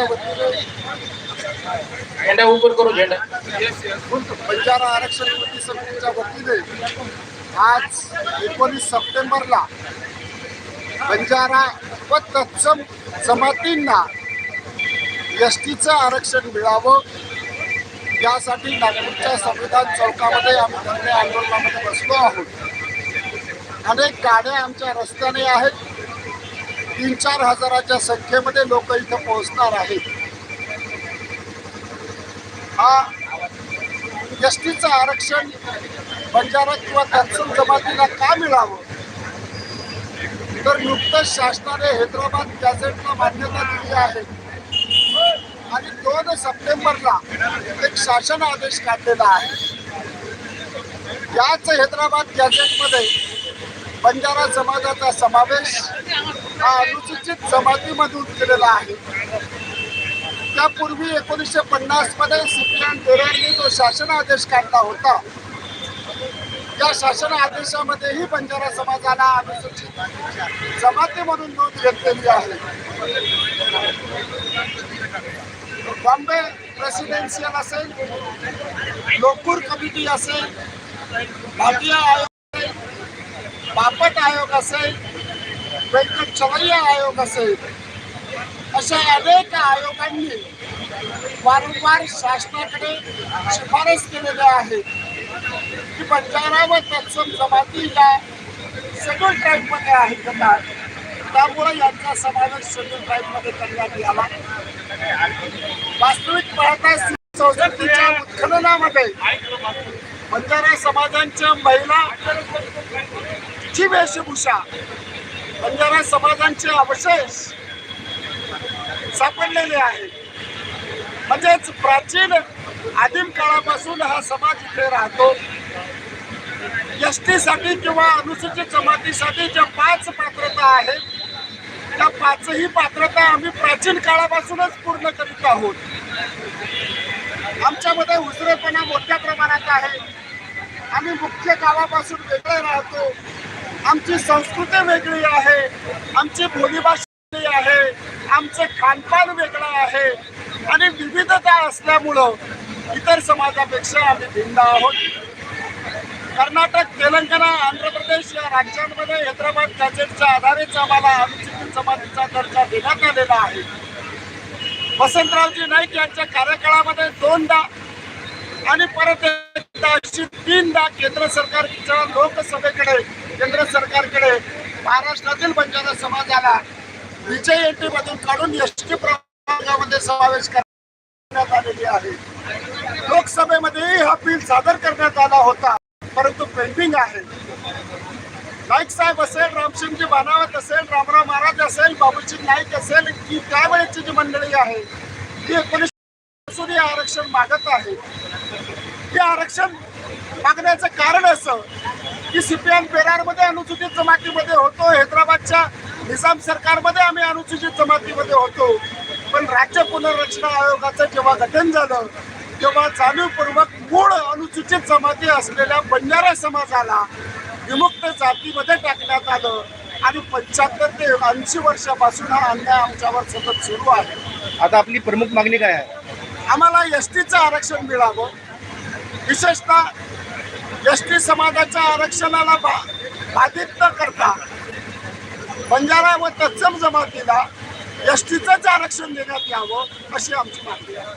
वतीने झेंडा ऊपर करू झेंडा. बंजारा आरक्षण कृती समितीच्या वतीने आज एकोणीस सप्टेंबरला बंजारा व तत्सम जमातींना एस टीचं आरक्षण मिळावं. यासाठी नागपूरच्या संविधान चौकामध्ये आम्ही धरणे आंदोलनामध्ये बसलो आहोत. अनेक गाड्या आमच्या रस्त्याने आहेत. तीन चार हजाराच्या संख्येमध्ये लोक इथं पोहोचणार आहेत. हा एस टीचं आरक्षण बंजारा किंवा तत्सम जमातीला का मिळावं? तर नुकतंच शासनाने हैदराबाद गॅझेटला मान्यता दिली आहे. आणि दोन सप्टेंबरला एक शासन आदेश काढलेला आहे. याच हैदराबाद गॅझेटमध्ये बंजारा समाजाचा समावेश हा अनुसूचित जमातीमधून केलेला आहे. त्यापूर्वी एकोणीसशे पन्नासमध्ये सीपीएन जो शासन आदेश काढला होता त्या शासन आदेशामध्येही बंजारा समाजाला अनुसूचित जमाती म्हणून नोंद घेतलेली आहे. बॉम्बे प्रेसिडेन्शियल असेल लोकूर कमिटी असेल भारतीय आयोग असेल बापट आयोग असेल व्यंकट चवैया आयोग असेल अशा अनेक आयोगांनी वारंवार शासनाकडे शिफारस केलेल्या आहेत. की बंजारा व तत्सम जमाती या शेड्यूल ट्राईबमध्ये आहेत का त्यामुळे यांचा समावेश शेड्यूल ट्राईबमध्ये करण्यात यावा. वास्तविक पाहता चौसष्टीच्या उत्खननामध्ये बंजारा समाजांच्या महिला ची वेशभूषा बंजारा समाजांचे अवशेष सापडलेले आहेत. म्हणजेच प्राचीन आदिम काळापासून हा समाज इथे राहतो. एससाठी किंवा अनुसूचित जमातीसाठी ज्या पाच पात्रता आहेत त्या पाचही पात्रता आम्ही प्राचीन काळापासूनच पूर्ण करीत आहोत. आमच्यामध्ये उजरेपणा मोठ्या प्रमाणात आहे. आम्ही मुख्य गावापासून वेगळे राहतो. आमची संस्कृती वेगळी आहे आमची बोलीभाषा वेगळी आहे आमचं खानपान वेगळं आहे आणि विविधता असल्यामुळं इतर समाजापेक्षा आम्ही भिन्न आहोत. कर्नाटक तेलंगणा आंध्र प्रदेश या राज्यांमध्ये हैदराबाद गॅजेटच्या आधारेच आम्हाला अनुसूचित जमातीचा दर्जा देण्यात आलेला आहे. वसंतरावजी नाईक यांच्या कार्यकाळामध्ये दोनदा आणि परत एकदा अशी तीनदा केंद्र सरकारच्या लोकसभेकडे केंद्र सरकारकडे महाराष्ट्रातील बंजारा समाजाला विजय एनटी मधून काढून एस टी प्रवर्गामध्ये समावेश करण्यात आलेली आहे. लोकसभेमध्येही हा बिल सादर करण्यात आला होता परंतु पेंडिंग आहे. नाईक साहेब असेल रामसिंगजी बानावत असेल रामराव महाराज असेल बाबूजी नाईक असेल की त्यावेळेची जी मंडळी आहे ती एकोणीस आरक्षण मागत आहे. ते आरक्षण मागण्याचं कारण असं की सीपीएम बेरारमध्ये अनुसूचित जमातीमध्ये होतो. हैदराबादच्या निजाम सरकारमध्ये आम्ही अनुसूचित जमातीमध्ये होतो. पण राज्य पुनर्रचना आयोगाचं जेव्हा गठन झालं तेव्हा जाणीवपूर्वक मूळ अनुसूचित जमाती असलेल्या बंजारा समाजाला विमुक्त जातीमध्ये टाकण्यात आलं. आणि पंच्याहत्तर ते ऐंशी वर्षापासून हा अन्याय आमच्यावर सतत सुरू आहे. आता आपली प्रमुख मागणी काय आहे? आम्हाला एस टीचं आरक्षण मिळावं. विशेषतः एस टी समाजाच्या आरक्षणाला बा बाधित न करता बंजारा व तत्सम जमातीला एस टीचंच आरक्षण देण्यात यावं अशी आमची मागणी आहे.